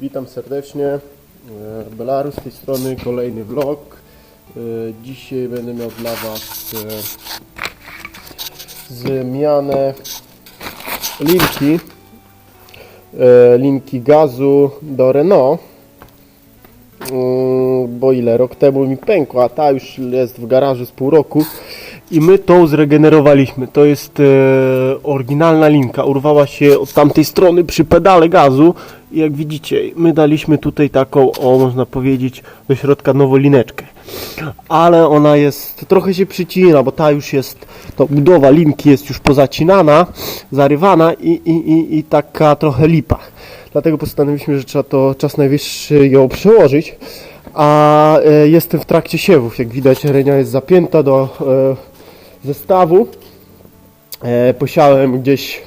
Witam serdecznie. E, Belarus z tej strony, kolejny vlog. E, Dzisiaj będę miał dla Was e, zmianę linki, linki gazu do Renault. Mm, Bo ile? Rok temu mi pękła, ta już jest w garażu z pół roku. I my tą zregenerowaliśmy. To jest e, oryginalna linka. Urwała się od tamtej strony przy pedale gazu. I jak widzicie, my daliśmy tutaj taką, o można powiedzieć, do środka nową lineczkę. Ale ona jest, trochę się przycina, bo ta już jest, to budowa linki jest już pozacinana, zarywana i, i, i, i taka trochę lipa. Dlatego postanowiliśmy, że trzeba to czas najwyższy ją przełożyć. A e, jestem w trakcie siewów. Jak widać, renia jest zapięta do e, zestawu. E, posiałem gdzieś,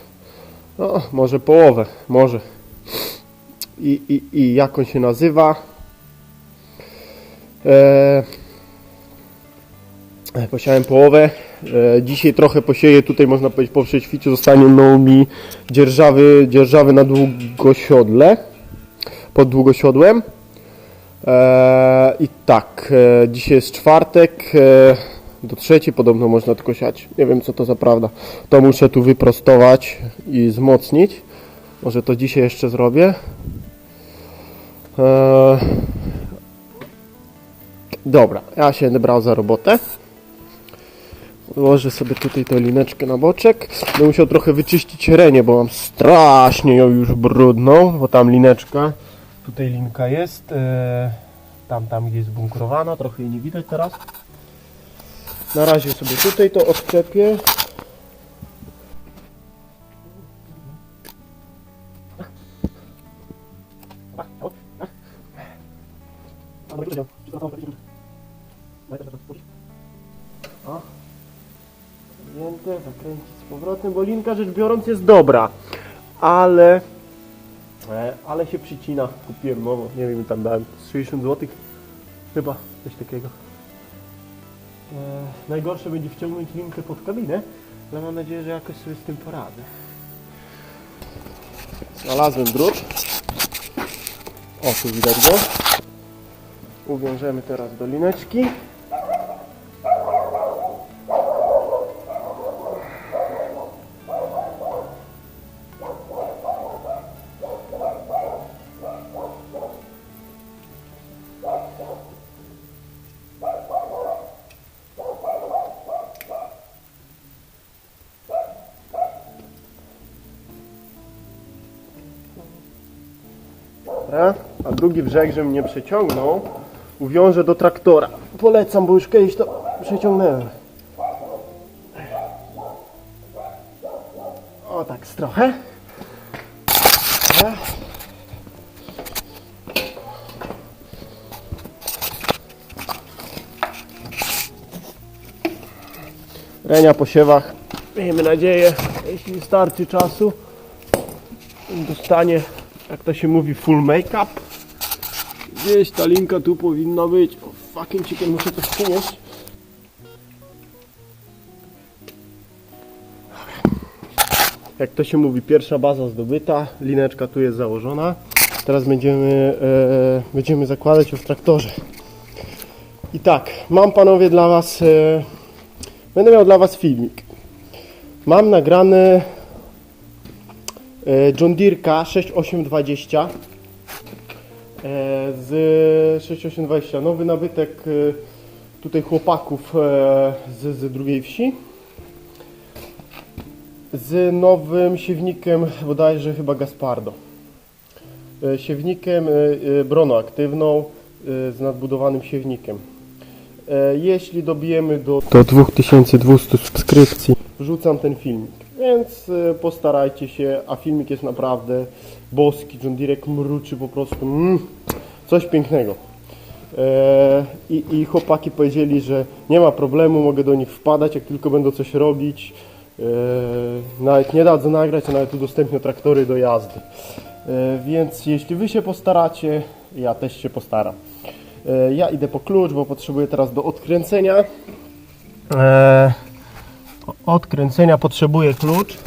no, może połowę, może. I, i, i jak on się nazywa? E, e, posiałem połowę. E, dzisiaj trochę posieję, tutaj można powiedzieć po przećwiciu zostanie no mi dzierżawy, dzierżawy na długosiodle, pod długosiodłem. E, I tak, e, dzisiaj jest czwartek, e, do trzeciej podobno można tylko siać. Nie wiem co to za prawda. To muszę tu wyprostować i wzmocnić. Może to dzisiaj jeszcze zrobię. E, dobra, ja się brał za robotę. Ułożę sobie tutaj tę lineczkę na boczek. Będę musiał trochę wyczyścić renię, bo mam strasznie ją już brudną, bo tam lineczka, tutaj linka jest, e, tam, tam gdzie jest bunkrowana, trochę jej nie widać teraz. Na razie sobie tutaj to odczepię. O. Zdjęte, zakręcić z powrotem, bo linka rzecz biorąc jest dobra, ale e, ale się przycina. Kupiłem nową, nie wiem tam dałem z 60 zł, chyba coś takiego. E, najgorsze będzie wciągnąć linkę pod kabinę, ale mam nadzieję, że jakoś sobie z tym poradzę. Znalazłem drut. O, tu widać go. Uwiążemy teraz do lineczki. Dobra. A drugi brzeg, żebym nie przeciągnął, uwiążę do traktora. Polecam, bo już kiedyś to przeciągnąłem. O, tak z trochę. Renia po siewach. Miejmy nadzieję, jeśli starczy czasu, dostanie, jak to się mówi, full make-up. Gdzieś ta linka tu powinna być. O, fucking chicken, muszę coś przynieść. Jak to się mówi, pierwsza baza zdobyta, lineczka tu jest założona. Teraz będziemy, e, będziemy zakładać ją w traktorze. I tak, mam panowie dla was, e, będę miał dla was filmik. Mam nagrany e, John Deere'ka 6820 e, z 6820 nowy nabytek e, tutaj chłopaków e, z, z drugiej wsi. Z nowym siewnikiem bodajże chyba Gaspardo. E, siewnikiem e, e, brono aktywną e, z nadbudowanym siewnikiem. E, jeśli dobijemy do, do 2200 subskrypcji. wrzucam ten filmik więc e, postarajcie się, a filmik jest naprawdę boski, John Direk mruczy po prostu mm, coś pięknego. E, i, i chłopaki powiedzieli, że nie ma problemu, mogę do nich wpadać, jak tylko będą coś robić. E, nawet nie dadzą nagrać, a nawet udostępnię traktory do jazdy. E, więc jeśli wy się postaracie, ja też się postaram. Ja idę po klucz, bo potrzebuję teraz do odkręcenia. E, odkręcenia potrzebuję klucz.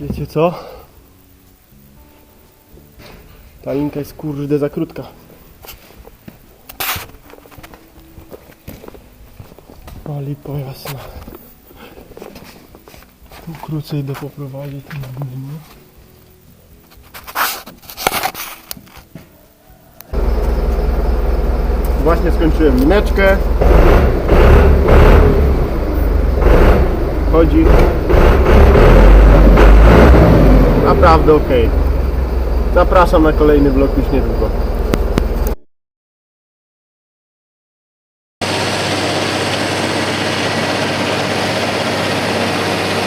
Wiecie co? Ta linka jest kurde za krótka. O lipo jasna. Tu krócej idę poprowadzić ten gówno. Właśnie skończyłem mineczkę. Chodzi. Naprawdę ok. Zapraszam na kolejny vlog już niedługo.